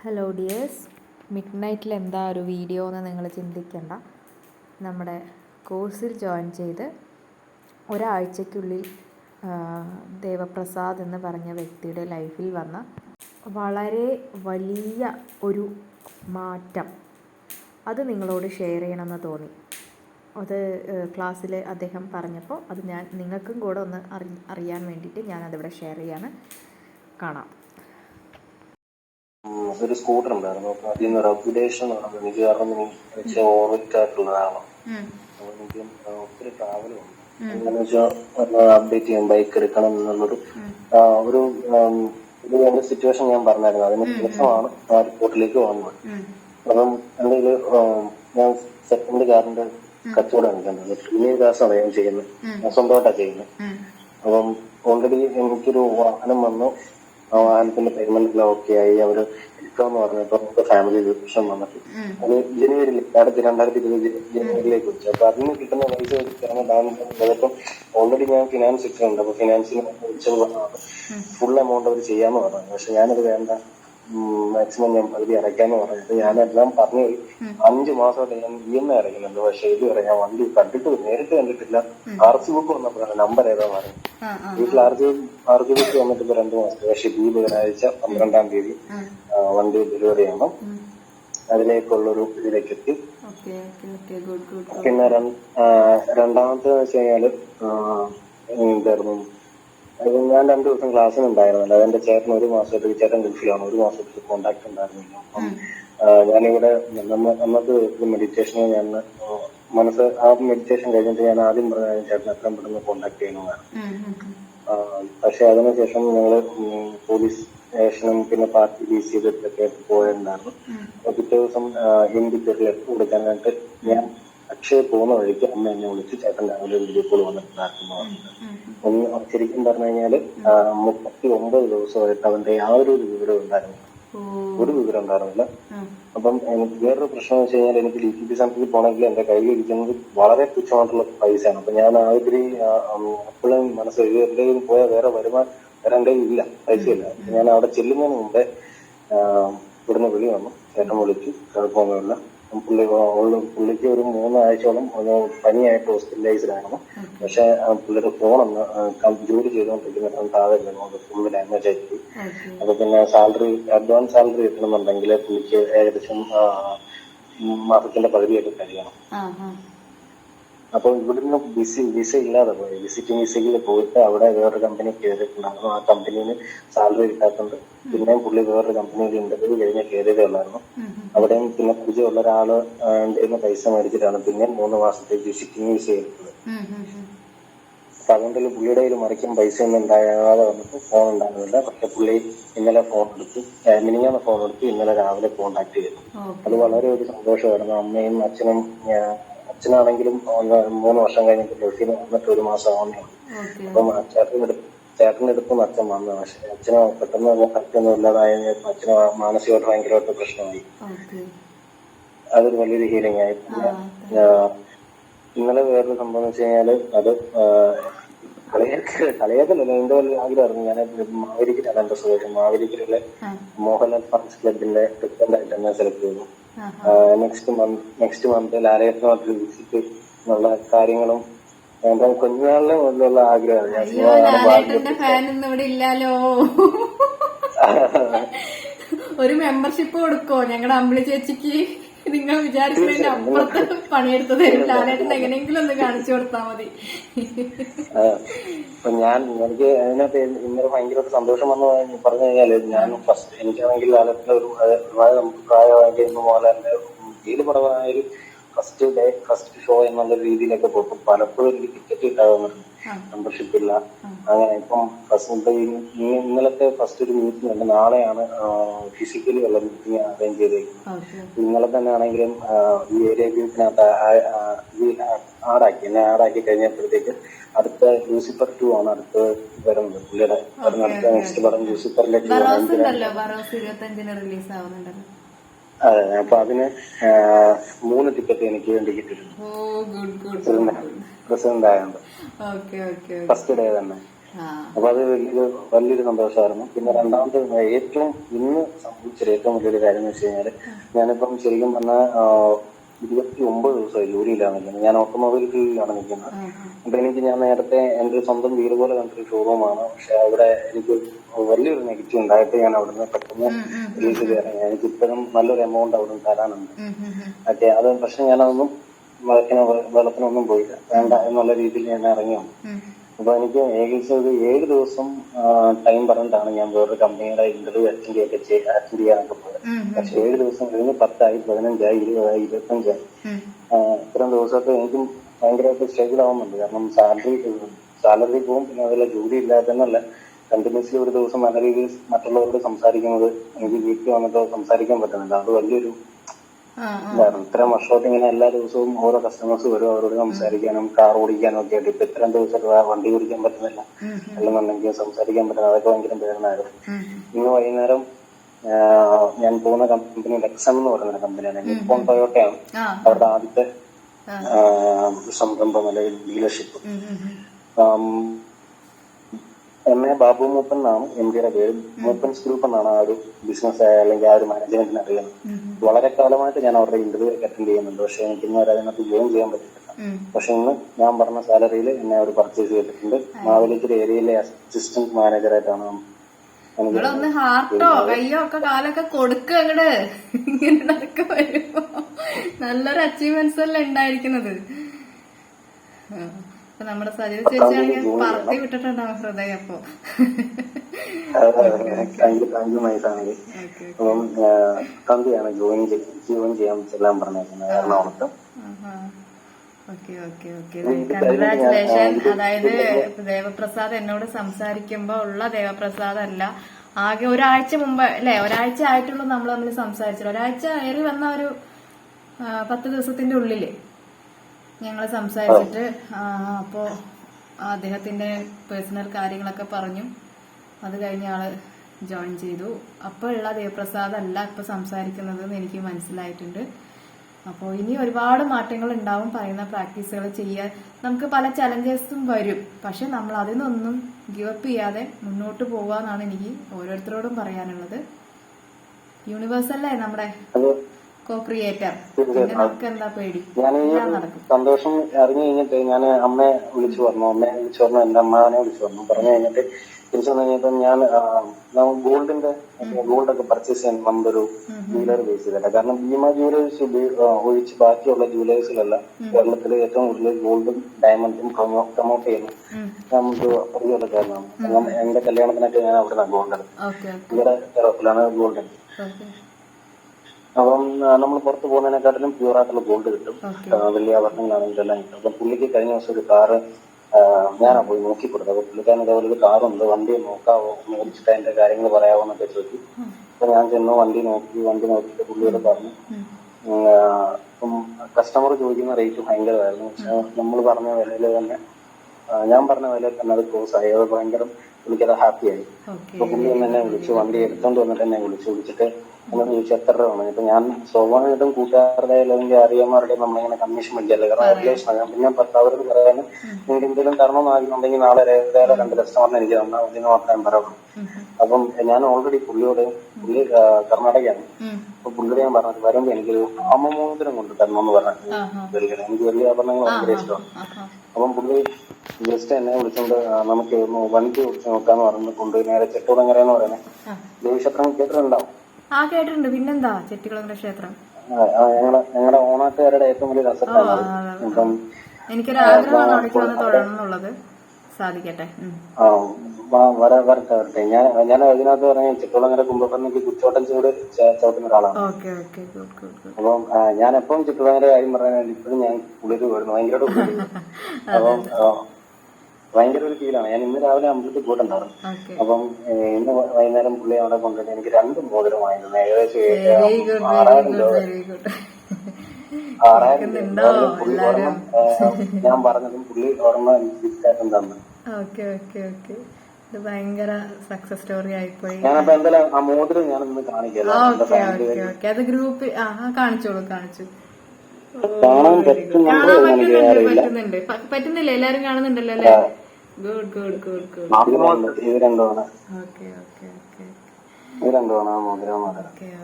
Hello dears mid നൈറ്റിൽ എന്താ ഒരു വീഡിയോ എന്ന് നിങ്ങൾ ചിന്തിക്കേണ്ട. നമ്മുടെ കോഴ്സിൽ ജോയിൻ ചെയ്ത് ഒരാഴ്ചയ്ക്കുള്ളിൽ ദേവപ്രസാദ് എന്ന് പറഞ്ഞ വ്യക്തിയുടെ ലൈഫിൽ വന്ന വളരെ വലിയ ഒരു മാറ്റം അത് നിങ്ങളോട് ഷെയർ ചെയ്യണമെന്ന് തോന്നി. അത് ക്ലാസ്സിൽ അദ്ദേഹം പറഞ്ഞപ്പോൾ അത് ഞാൻ നിങ്ങൾക്കും കൂടെ ഒന്ന് അറി അറിയാൻ വേണ്ടിയിട്ട് ഞാനതിവിടെ ഷെയർ ചെയ്യാണ്. കാണാം. ഒരു സ്കൂട്ടർ ഉണ്ടായിരുന്നു. അപ്പൊ അതിൽ നിന്ന് റെഗുലേഷൻ നടന്നു എനിക്ക് കാരണം എനിക്ക് ഓവർവെറ്റ് ആയിട്ടുള്ളതാണ് അപ്പൊ എനിക്ക് ഒത്തിരി ട്രാവലും ഉണ്ട്. എന്താണെന്ന് വെച്ചാൽ അപ്ഡേറ്റ് ചെയ്യാൻ ബൈക്ക് എടുക്കണം എന്നുള്ളൊരു ഒരു ഇത് എന്റെ സിറ്റുവേഷൻ ഞാൻ പറഞ്ഞായിരുന്നു. അതിന് ശേഷമാണ് ആ റിപ്പോർട്ടിലേക്ക് വന്നത്. അപ്പം എന്റെ ഞാൻ സെക്കൻഡ് കാറിന്റെ കച്ചവടം എനിക്കുണ്ട് പ്രീമിയം കാസാണ് ഞാൻ ചെയ്യുന്നത്. ഞാൻ സ്വന്തമായിട്ടാണ് ചെയ്യുന്നത്. അപ്പം ഓൾറെഡി എനിക്കൊരു വാഹനം വന്നു. ആ വാഹനത്തിന്റെ പേയ്മെന്റ് എല്ലാം ഓക്കെ ആയി. അവർ എടുക്കാന്ന് പറഞ്ഞപ്പോ നമുക്ക് ഫാമിലി പ്രശ്നം വന്നിട്ട്. അത് ജനുവരിയിൽ അടുത്ത രണ്ടായിരത്തി ഇരുപത് ജനുവരിയിലേക്ക് വെച്ചു അപ്പൊ അതിന് കിട്ടുന്ന പൈസ വെച്ചിട്ടാണ് ഡൗൺ ഓൾറെഡി ഞാൻ ഫിനാൻസ് ഇട്ടിട്ടുണ്ട്. അപ്പൊ ഫിനാൻസിന് വിളിച്ചത് ഫുൾ എമൗണ്ട് അവർ ചെയ്യാന്ന് പറഞ്ഞു. പക്ഷെ ഞാനത് വേണ്ട. മാക്സിമം ഞാൻ പകുതി അടയ്ക്കാന്ന് പറഞ്ഞിട്ട് ഞാനെല്ലാം പറഞ്ഞു അഞ്ചു മാസമായിട്ട് ഞാൻ ഇ എം ഐ അടയ്ക്കുന്നുണ്ട്. പക്ഷെ ഇതുവരെ ഞാൻ വണ്ടി കണ്ടിട്ട് നേരിട്ട് കണ്ടിട്ടില്ല. ആർ സി ബുക്ക് വന്നപ്പോഴാണ് നമ്പർ ഏതാ പറഞ്ഞു വീട്ടിൽ R G R G book വന്നിട്ട് ഇപ്പൊ രണ്ടു മാസം. പക്ഷെ ഈ ബുധനാഴ്ച പന്ത്രണ്ടാം തീയതി വണ്ടി ഡെലിവറി ചെയ്യണം. അതിലേക്കുള്ളൊരു ഇതിലേക്ക് എത്തി. പിന്നെ രണ്ടാമത്തെ വെച്ച് കഴിഞ്ഞാൽ എന്തായിരുന്നു? അത് ഞാൻ രണ്ടു ദിവസം ക്ലാസ്സിന് ഉണ്ടായിരുന്നില്ല. അതെന്റെ ചേട്ടൻ ഒരു മാസമായിട്ട് ചേട്ടൻ ഗൾഫിലാണ്. ഒരു മാസത്തിൽ കോണ്ടാക്ട് ഉണ്ടായിരുന്നില്ല. അപ്പം ഞാനിവിടെ നമുക്ക് മെഡിറ്റേഷന് ഞാൻ മനസ്സ് ആ മെഡിറ്റേഷൻ കഴിഞ്ഞിട്ട് ഞാൻ ആദ്യം പറഞ്ഞ ചേട്ടൻ എത്രയും പെട്ടെന്ന് കോണ്ടാക്ട് ചെയ്യണമെന്നാണ് പക്ഷെ അതിനുശേഷം ഞങ്ങൾ പോലീസ് സ്റ്റേഷനും പിന്നെ പാർട്ടി ബി സി ഒക്കെ പോയിട്ടുണ്ടായിരുന്നു. പിറ്റേ ദിവസം ഹിന്ദി പേരിൽ കൊടുക്കാനായിട്ട് ഞാൻ അക്ഷയ പോകുന്ന വഴിക്ക് അമ്മ എന്നെ വിളിച്ച് ചേട്ടൻ രാവിലെ വീഡിയോ കോൾ വന്നിട്ടുണ്ടായിരുന്നു ഒന്ന് ശരിക്കും പറഞ്ഞു കഴിഞ്ഞാൽ മുപ്പത്തി ഒമ്പത് ദിവസമായിട്ട് അവന്റെ യാതൊരു വിവരവും ഉണ്ടായിരുന്നു. ഒരു വിവരം ഉണ്ടായിരുന്നില്ല. അപ്പം എനിക്ക് വേറൊരു പ്രശ്നം എന്ന് വെച്ച് കഴിഞ്ഞാൽ എനിക്ക് ലീക്കി സെന്ററിൽ പോകണമെങ്കിൽ എന്റെ കയ്യിൽ ഇരിക്കുന്നത് വളരെ തുച്ഛമായിട്ടുള്ള പൈസയാണ്. അപ്പൊ ഞാൻ ആഗ്രഹി അപ്പോഴും മനസ്സിൽ എന്റെ കയ്യിൽ പോയാൽ വേറെ വരുമാനം വേറെ എന്റെ ഇല്ല. പൈസയില്ല. ഞാൻ അവിടെ ചെല്ലുന്നതിന് മുമ്പേ ഇവിടുന്ന് വിളി വന്നു. ചേട്ടൻ വിളിച്ചു. കുഴപ്പമൊന്നുമില്ല. പുള്ളി ഉള്ള- പുള്ളിക്ക് ഒരു മൂന്നാഴ്ചയോളം ഒന്ന് പനിയായിട്ട് ഹോസ്പിറ്റലൈസ്ഡ് ആയിരുന്നു പക്ഷെ പുള്ളിയുടെ ഫോണൊന്ന് ജോലി ചെയ്തുകൊണ്ടിരിക്കുന്ന താഴെ വീണു ഫുള്ള് ഡാമേജ് ആയിരിക്കും അപ്പൊ പിന്നെ സാലറി അഡ്വാൻസ് സാലറി കിട്ടണമെന്നുണ്ടെങ്കിൽ പുള്ളിക്ക് ഏകദേശം മാസത്തിന്റെ പകുതിയൊക്കെ കഴിയണം. ആ ആ അപ്പൊ ഇവിടുന്ന് വിസ വിസ ഇല്ലാതെ പോയി. വിസിറ്റിംഗ് വിസയിൽ പോയിട്ട് അവിടെ വേറൊരു കമ്പനി കയറിയിട്ടുണ്ടായിരുന്നു ആ കമ്പനിയിൽ സാലറി കിട്ടാത്തതുകൊണ്ട് പിന്നെയും പുള്ളി വേറൊരു കമ്പനിയിൽ ഇന്റർവ്യൂ കഴിഞ്ഞ് കയറിയതേ ഉള്ളായിരുന്നു. അവിടെയും പിന്നെ ഒരാൾ ഒരാൾ എന്റെ പൈസ മേടിച്ചിട്ടാണ് പിന്നെ മൂന്ന് മാസത്തെ വിസിറ്റിംഗ് വിസ എടുത്തത് അപ്പൊ അതുകൊണ്ട് പുള്ളിയുടെ കയ്യിൽ മറിക്കും പൈസ ഒന്നും ഉണ്ടാകാതെ വന്നിട്ട് ഫോൺ ഉണ്ടാകുന്നില്ല പക്ഷെ പുള്ളി ഇന്നലെ ഫോൺ എടുത്ത്. മിനിങ്ങാന്ന് ഫോൺ എടുത്തു. ഇന്നലെ രാവിലെ കോണ്ടാക്ട് ചെയ്തു. അത് വളരെ ഒരു സന്തോഷമായിരുന്നു. അമ്മയും അച്ഛനും ഞാൻ അച്ഛനാണെങ്കിലും ഒന്ന് മൂന്ന് വർഷം കഴിഞ്ഞിട്ട് ഗൾഫിൽ വന്നിട്ട് ഒരു മാസം ആവുന്നേ. അപ്പം ചേട്ടന്റെ അടുത്തും അച്ഛൻ വന്നു. പക്ഷെ അച്ഛന് പെട്ടെന്ന് കറക്റ്റൊന്നും ഇല്ലാതായ. അച്ഛന് മാനസികമായിട്ട് ഭയങ്കരമായിട്ട് പ്രശ്നമായി. അതൊരു വലിയൊരു ഹീലിംഗ് ആയി. ഇന്നലെ വേറൊരു സംഭവം എന്ന് വെച്ച് കഴിഞ്ഞാൽ അത് ആ, കളിയാക്ക കളിയാക്കലല്ല എന്റെ വലിയ ആഗ്രഹമായിരുന്നു ഞാൻ മാവേലിക്കലാണ് എന്റെ സുഖം മാവേലിക്കലിലെ ആ. മോഹൻലാൽ ഫാൻസ് ക്ലബിന്റെ പ്രസിഡന്റ് ആയിട്ട് എന്നെ സെലക്ട് ചെയ്തു. നെക്സ്റ്റ് മന്ത് നെക്സ്റ്റ് മന്ത് ലാലേട്ടനുമായിട്ട് വിസിറ്റ് എന്നുള്ള കാര്യങ്ങളും എന്റെ കുഞ്ഞുനാളിനെ മുതലുള്ള ആഗ്രഹമാണ്. ഞാൻ ഒരു മെമ്പർഷിപ്പ് കൊടുക്കോ ഞങ്ങളുടെ അമ്പിളി ചേച്ചിക്ക്? നിങ്ങൾ വിചാരിച്ചതിന്റെ അപ്പുറത്ത് പണിയെടുത്ത് തരും ലാലേട്ടൻ എങ്ങനെയെങ്കിലും ഒന്ന് കാണിച്ചു കൊടുത്താൽ മതി. ഇപ്പൊ ഞാൻ എനിക്ക് അതിനകത്ത് ഇന്നലെ ഭയങ്കര ഒരു സന്തോഷം വന്നു പറഞ്ഞു കഴിഞ്ഞാൽ ഞാൻ ഫസ്റ്റ് എനിക്കാണെങ്കിൽ ലാലത്തിന്റെ ഒരു അത് ഒരുപാട് നമുക്ക് പ്രായമായി പോലെ മോഹൻലാലിന്റെ ഏത് പടമായാലും ഫസ്റ്റ് ഡേ ഫസ്റ്റ് ഷോ എന്നുള്ള രീതിയിലൊക്കെ പോകും പലപ്പോഴും എനിക്ക് ടിക്കറ്റ് കിട്ടാവുന്നുണ്ട് മെമ്പർഷിപ്പ് ഇല്ല. അങ്ങനെ ഇപ്പം ഫസ്റ്റ് ഈ- ഇന്നലത്തെ ഫസ്റ്റ് ഒരു മീറ്റിംഗ് ഉണ്ട്. നാളെയാണ് ഫിസിക്കലി ഉള്ള മീറ്റിംഗ് അറേഞ്ച് ചെയ്തേക്കുന്നത്. ഇന്നലെ തന്നെ ആണെങ്കിലും ഈ ഏരിയ ഗ്രൂപ്പിനകത്ത് ആഡാക്കി എന്നെ ആഡാക്കി കഴിഞ്ഞപ്പോഴത്തേക്ക് അടുത്ത ലൂസിഫർ ടു ആണ് അടുത്ത് വരുന്നത്. പുള്ളിയുടെ അടുത്ത നെക്സ്റ്റ് പടം ലൂസിഫറിന്റെ അതെ അപ്പൊ അതിന് മൂന്ന് ടിക്കറ്റ് എനിക്ക് വേണ്ടി കിട്ടിയിട്ടുണ്ട്. പ്രസിഡന്റ് ആയതുകൊണ്ട് ഫസ്റ്റ് ഡേ തന്നെ. അപ്പൊ അത് വലിയ വലിയൊരു സന്തോഷമായിരുന്നു. പിന്നെ രണ്ടാമത്തെ ഏറ്റവും ഇന്ന് സംഭവിച്ചൊരു ഏറ്റവും വലിയൊരു കാര്യം എന്ന് വെച്ച് കഴിഞ്ഞാൽ ഞാനിപ്പം ശരിക്കും പറഞ്ഞ ഇരുപത്തി ഒമ്പത് ദിവസമായി ജോലിയിലാണ് നിൽക്കുന്നത് ഞാൻ ഓട്ടോമൊബൈൽ ഫീൽഡിലാണ് നിൽക്കുന്നത് അപ്പൊ എനിക്ക് ഞാൻ നേരത്തെ എന്റെ സ്വന്തം വീട് പോലെ കണ്ടൊരു ഷോറൂമാണ്. പക്ഷെ അവിടെ എനിക്ക് വലിയൊരു നെഗറ്റീവ് ഉണ്ടായിട്ട് ഞാൻ അവിടുന്ന് പെട്ടെന്ന് റിലീസ് ചെയ്യാൻ എനിക്ക് ഇപ്പോഴും നല്ലൊരു എമൗണ്ട് അവിടുന്ന് തരാനുണ്ട്. ഓക്കെ അത് പക്ഷെ ഞാനതൊന്നും വെള്ളത്തിന് വെള്ളത്തിനൊന്നും പോയില്ല. വേണ്ട എന്നുള്ള രീതിയിൽ ഞാൻ ഇറങ്ങി വന്നു അപ്പൊ എനിക്ക് ഏകദേശം ഒരു ഏഴ് ദിവസം ടൈം പറഞ്ഞിട്ടാണ് ഞാൻ വേറൊരു കമ്പനിയുടെ ഇന്റർവ്യൂ അറ്റൻഡ് ഒക്കെ ചെയ്ത് അറ്റൻഡ് ചെയ്യാനൊക്കെ പോയത്. പക്ഷെ ഏഴ് ദിവസം കഴിഞ്ഞ് പത്തായി പതിനഞ്ചായി ഇരുപതായി ഇരുപത്തഞ്ചായി. അഞ്ചായി ഇത്രയും ദിവസമൊക്കെ എനിക്കും ഭയങ്കരമായിട്ട് സ്ട്രഗിൾ ആവുന്നുണ്ട്. കാരണം സാലറി സാലറി പോവും പിന്നെ അതുപോലെ ജോലി ഇല്ലാതെ തന്നെയല്ല. കണ്ടിന്യൂസ്ലി ഒരു ദിവസം നല്ല രീതിയിൽ മറ്റുള്ളവരോട് സംസാരിക്കുന്നത് എനിക്ക് വീട്ടിൽ വന്നിട്ട് സംസാരിക്കാൻ പറ്റുന്നില്ല. അത് വലിയൊരു ഇതാണ് ഇത്രയും വർഷമായിട്ട് ഇങ്ങനെ എല്ലാ ദിവസവും ഓരോ കസ്റ്റമേഴ്സ് വരും അവരോട് സംസാരിക്കാനും കാർ ഓടിക്കാനും ഒക്കെ ആയിട്ട് ഇപ്പൊ ഇത്രയും ദിവസമായിട്ട് വണ്ടി ഓടിക്കാൻ പറ്റുന്നില്ല. അല്ലെന്നുണ്ടെങ്കിൽ സംസാരിക്കാൻ പറ്റുന്ന അതൊക്കെ ഭയങ്കര പ്രേരണമായിരുന്നു ഇന്ന് വൈകുന്നേരം ഞാൻ പോകുന്ന കമ്പനി ലെക്സം എന്ന് പറയുന്ന കമ്പനിയാണ് നിപ്പോൺ ടൊയോട്ടയാണ് അവരുടെ ആദ്യത്തെ സംരംഭം അല്ലെങ്കിൽ dealership M A Babu Mooppan എന്നാണ് എം ഡിയുടെ പേര്. മൂപ്പൻസ് ഗ്രൂപ്പ് എന്നാണ് ആ ഒരു ബിസിനസ് അല്ലെങ്കിൽ ആ ഒരു മാനേജ്മെന്റിനെ അറിയുന്നത്. വളരെ കാലമായിട്ട് ഞാൻ അവരുടെ ഇന്റർവ്യൂ ഒക്കെ അറ്റൻഡ് ചെയ്യുന്നുണ്ട്. പക്ഷെ എനിക്ക് ഇന്ന് വരെ അതിനകത്ത് ജോയിൻ ചെയ്യാൻ പറ്റിയിട്ടില്ല. പക്ഷെ ഇന്ന് ഞാൻ പറഞ്ഞ സാലറിയിൽ എന്നെ അവർ പർച്ചേസ് ചെയ്തിട്ടുണ്ട്. മാവേലിക്കര ഏരിയയിലെ അസിസ്റ്റന്റ് മാനേജറായിട്ടാണ് നിങ്ങളൊന്ന് ഹാർട്ടോ കയ്യോ ഒക്കെ കാലൊക്കെ കൊടുക്ക അങ്ങട്. ഇങ്ങനെ നടക്ക വരുമ്പോ. നല്ലൊരു അച്ചീവ്മെന്റ്സ് അല്ലേ ഉണ്ടായിരിക്കുന്നത്. അപ്പൊ നമ്മുടെ സജിത ചേച്ചിയാണെങ്കിൽ പറത്തി വിട്ടിട്ടുണ്ടാവും ഹൃദയം അപ്പൊ. തന്തിയാണ് ജോയിൻ ജോയിൻ ചെയ്യാൻ ചെല്ലാൻ പറഞ്ഞേക്കുന്നത്. എറണാകുളത്ത് ഓക്കെ ഓക്കെ ഓക്കെ. കൺഗ്രാറ്റുലേഷൻ അതായത് ദേവപ്രസാദ് എന്നോട് സംസാരിക്കുമ്പോ ഉള്ള ദേവപ്രസാദ് അല്ല. ആകെ ഒരാഴ്ച മുമ്പ് അല്ലെ? ഒരാഴ്ച ആയിട്ടുള്ളൂ നമ്മൾ തമ്മിൽ സംസാരിച്ചത്. ഒരാഴ്ച ഏറി വന്ന ഒരു പത്ത് ദിവസത്തിന്റെ ഉള്ളിൽ. ഞങ്ങൾ സംസാരിച്ചിട്ട് അപ്പോ അദ്ദേഹത്തിന്റെ പേഴ്സണൽ കാര്യങ്ങളൊക്കെ പറഞ്ഞു. അത് കഴിഞ്ഞ ആൾ ജോയിൻ ചെയ്തു. അപ്പോഴുള്ള ദേവപ്രസാദ് അല്ല ഇപ്പൊ സംസാരിക്കുന്നത് എന്ന് എനിക്ക് മനസ്സിലായിട്ടുണ്ട്. അപ്പോൾ ഇനി ഒരുപാട് മാറ്റങ്ങൾ ഉണ്ടാവും പറയുന്ന പ്രാക്ടീസുകൾ ചെയ്യാൻ നമുക്ക് പല ചലഞ്ചസും വരും. പക്ഷെ നമ്മൾ അതിനൊന്നും ഗിവ് അപ്പ് ചെയ്യാതെ മുന്നോട്ട് പോകാന്നാണ് എനിക്ക് ഓരോരുത്തരോടും പറയാനുള്ളത്. യൂണിവേഴ്സല്ലേ നമ്മുടെ? ഞാൻ ഈ സന്തോഷം അറിഞ്ഞു കഴിഞ്ഞിട്ട് ഞാൻ അമ്മയെ വിളിച്ചു പറഞ്ഞു. അമ്മയെ വിളിച്ചു പറഞ്ഞു. എന്റെ അമ്മാനെ വിളിച്ചു പറഞ്ഞു. പറഞ്ഞു കഴിഞ്ഞിട്ട് തിരിച്ചു വന്നു കഴിഞ്ഞപ്പോ ഞാൻ ഗോൾഡിന്റെ ഗോൾഡ് ഒക്കെ പർച്ചേസ് ചെയ്യാൻ നമ്മളൊരു ജൂവലറി ബേസ് ചെയ്തിട്ട് കാരണം ഭീമ ജൂവലേഴ്സ് ഒഴിച്ച് ബാക്കിയുള്ള ജൂവലേഴ്സിലല്ല കേരളത്തിൽ ഏറ്റവും കൂടുതൽ ഗോൾഡും ഡയമണ്ടും പ്രൊമോട്ട് ചെയ്യുന്നു നമുക്ക് പരിചയക്കാരനാണ് കാരണം എന്റെ കല്യാണത്തിനൊക്കെ ഞാൻ അവിടെ നിന്നാണ് ഗോൾഡ് ഇവിടെ കേരളത്തിലാണ് ഗോൾഡ് അപ്പം നമ്മൾ പുറത്ത് പോകുന്നതിനെക്കാട്ടിലും പ്യൂർ ആയിട്ടുള്ള ഗോൾഡ് കിട്ടും. വലിയ ആഭരണങ്ങളാണെങ്കിലും എല്ലാം കിട്ടും. അപ്പം പുള്ളിക്ക് കഴിഞ്ഞ ദിവസം ഒരു കാറ് ഞാനാ പോയി നോക്കി കൊടുത്തത് അപ്പൊ പുള്ളിക്കാരൻ ഇതേപോലെ ഒരു കാറുണ്ട് വണ്ടി നോക്കാവോ? മേടിച്ചിട്ട് അതിന്റെ കാര്യങ്ങൾ പറയാവോ എന്നൊക്കെ ചോദിച്ചു. അപ്പൊ ഞാൻ ചെന്നു വണ്ടി നോക്കി വണ്ടി നോക്കിയിട്ട് പുള്ളിയോട് പറഞ്ഞു. അപ്പം കസ്റ്റമർ ചോദിക്കുന്ന റേറ്റ് ഭയങ്കരമായിരുന്നു. പക്ഷെ നമ്മൾ പറഞ്ഞ വിലയിൽ തന്നെ ഞാൻ പറഞ്ഞ വിലയിൽ തന്നെ അത് ക്ലോസ് ആയി. അത് ഭയങ്കര പുള്ളിക്കത് ഹാപ്പിയായി അപ്പൊ പുള്ളി ഒന്ന് എന്നെ വിളിച്ചു വണ്ടി എടുത്തോണ്ട് വന്നിട്ട് എന്നെ വിളിച്ചു. വിളിച്ചിട്ട് രൂപ വേണം ഇപ്പൊ ഞാൻ സ്വാഭാവികമായിട്ടും കൂട്ടുകാരുടെ അല്ലെങ്കിൽ അറിയന്മാരുടെ നമ്മളിങ്ങനെ കമ്മീഷൻ മേടിച്ചല്ലേ കാരണം റിലേഷൻ ഞാൻ പിന്നെ ഭർത്താവരോട് പറയാനും നിങ്ങൾക്ക് എന്തെങ്കിലും തരണം ആഗ്രഹമുണ്ടെങ്കിൽ നാളെ രേ- വേറെ രണ്ട് കസ്റ്റമറിന് എനിക്ക് തന്നാൽ ഇതിന് മാത്രമേ ഞാൻ പറയുള്ളൂ അപ്പം ഞാൻ ഓൾറെഡി പുള്ളിയോട് പുള്ളി കർണാടകയാണ്. അപ്പൊ പുള്ളിയോട് ഞാൻ പറഞ്ഞത് വരുമ്പോ എനിക്കൊരു അമ്മമോതിരം കൊണ്ട് തരണം എന്ന് പറഞ്ഞു എനിക്ക് വലിയ ആഭരണങ്ങൾ ഭയങ്കര ഇഷ്ടമാണ്. അപ്പം പുള്ളി ജസ്റ്റ് എന്നെ വിളിച്ചോണ്ട് നമുക്ക് ഒന്ന് വണ്ടി വിളിച്ചു നോക്കാന്ന് പറഞ്ഞു കൊണ്ട് നേരെ ചെട്ടൂടങ്ങര എന്ന് പറയുന്നത് ദേവീക്ഷേത്രം കേട്ടിട്ടുണ്ടാവും ആ കേട്ടിട്ടുണ്ട്. പിന്നെന്താ ചെട്ടികുളങ്ങര ക്ഷേത്രം? ഞങ്ങളുടെ ഓണാട്ടുകാരുടെ ഏറ്റവും വലിയ അസറ്റാണ് എനിക്കൊരു ആഗ്രഹമാണ് അവിടേക്ക് വന്ന് തൊഴണം എന്നുള്ളത് സാധിക്കട്ടെ. വരെ വരട്ടെ വരട്ടെ. ഞാൻ ഞാൻ അതിനകത്ത് പറഞ്ഞ ചിക്കുളങ്ങര കുമ്പപ്പന്നിക്ക് കുച്ചോട്ടൻ ചൂട് ചെ- ചവിട്ടുന്ന ഒരാളാണ്. അപ്പം ഞാൻ എപ്പം ചിക്കുളങ്ങര കാര്യം പറയാനായിട്ട് ഇപ്പോഴും ഞാൻ കുളിര് വരുന്നു ഭയങ്കര അപ്പം ഭയങ്കര ഒരു ഫീലാണ് ഞാൻ ഇന്ന് രാവിലെ അമ്പലത്തിൽ പോയിട്ടുണ്ടായിരുന്നു. അപ്പം ഇന്ന് വൈകുന്നേരം പുള്ളി അവിടെ കൊണ്ടുപോയി എനിക്ക് രണ്ട് മോതിരമായിരുന്നു ഏകദേശം ആറായിരം രൂപ. ആറായിരം രൂപ. പുള്ളി ഓർമ്മ ഞാൻ പറഞ്ഞതും പുള്ളി ഓർമ്മ ഗിഫ്റ്റായിട്ടും തന്നു. Okay okay okay. ഇത് ഭയങ്കര സക്സസ് സ്റ്റോറി ആയിപ്പോയി. Okay okay okay. അത് ഗ്രൂപ്പ് ആ കാണിച്ചോളൂ കാണിച്ചു. കാണാൻ പറ്റുന്നുണ്ടോ പറ്റുന്നില്ല. എല്ലാരും കാണുന്നുണ്ടല്ലോ അല്ലേ? ഗുഡ് ഗുഡ് ഗുഡ് ഗുഡ് ഇത് രണ്ട് ഓക്കെ ഓക്കെ ഓക്കെ ഇത്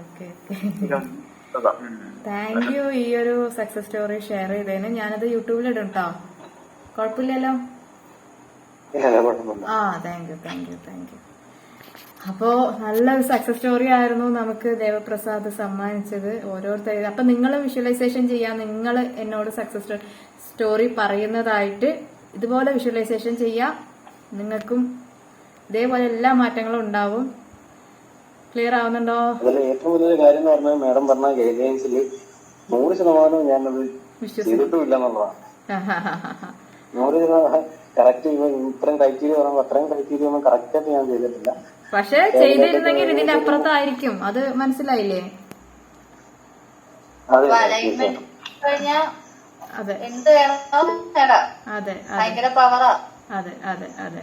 ഓക്കെ ഓക്കെ താങ്ക് യു ഈ ഒരു സക്സസ് സ്റ്റോറി ഷെയർ ചെയ്തതിന്. ഞാനത് യൂട്യൂബിൽ ഇടും കേട്ടോ കുഴപ്പമില്ലല്ലോ? ആ thank you thank you thank you അപ്പോ നല്ലൊരു സക്സസ് സ്റ്റോറി ആയിരുന്നു നമുക്ക് ദേവപ്രസാദ് സമ്മാനിച്ചത് ഓരോരുത്തർ. അപ്പൊ നിങ്ങൾ വിഷ്വലൈസേഷൻ ചെയ്യാൻ നിങ്ങൾ എന്നോട് സക്സസ് സ്റ്റോറി പറയുന്നതായിട്ട് ഇതുപോലെ വിഷ്വലൈസേഷൻ ചെയ്യാം. നിങ്ങൾക്കും ഇതേപോലെ എല്ലാ മാറ്റങ്ങളും ഉണ്ടാവും. ക്ലിയർ ആവുന്നുണ്ടോ? അതിൽ ഏറ്റവും വലിയ കാര്യം എന്ന് പറഞ്ഞാൽ മാഡം പറഞ്ഞ ഗൈഡ് ലൈൻസിൽ നൂറ് ശതമാനവും ഞാനത് വിശ്വസിക്കും ചെയ്തിട്ടുമില്ല എന്നുള്ളതാണ്. നൂറ് ശതമാനം കറക്റ്റ് ഇത്രയും ക്രൈറ്റീരിയ പറയുമ്പോൾ അത്രയും ക്രൈറ്റീരിയ ഒന്നും കറക്റ്റ് ആയിട്ട് ഞാൻ ചെയ്തിട്ടില്ല. പക്ഷേ ചെയ്തിരുന്നെങ്കിൽ ഇതിന്റെ അപ്പുറത്തായിരിക്കും. അത് മനസ്സിലായില്ലേ? അതെ അതെ. എന്ത് വേണോ? അതെ അതെ ഭയങ്കര പവറാ അതെ അതെ അതെ.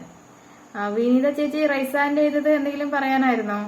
വിനീത ചേച്ചി റൈസാൻഡ് ചെയ്തത് എന്തെങ്കിലും പറയാനായിരുന്നോ?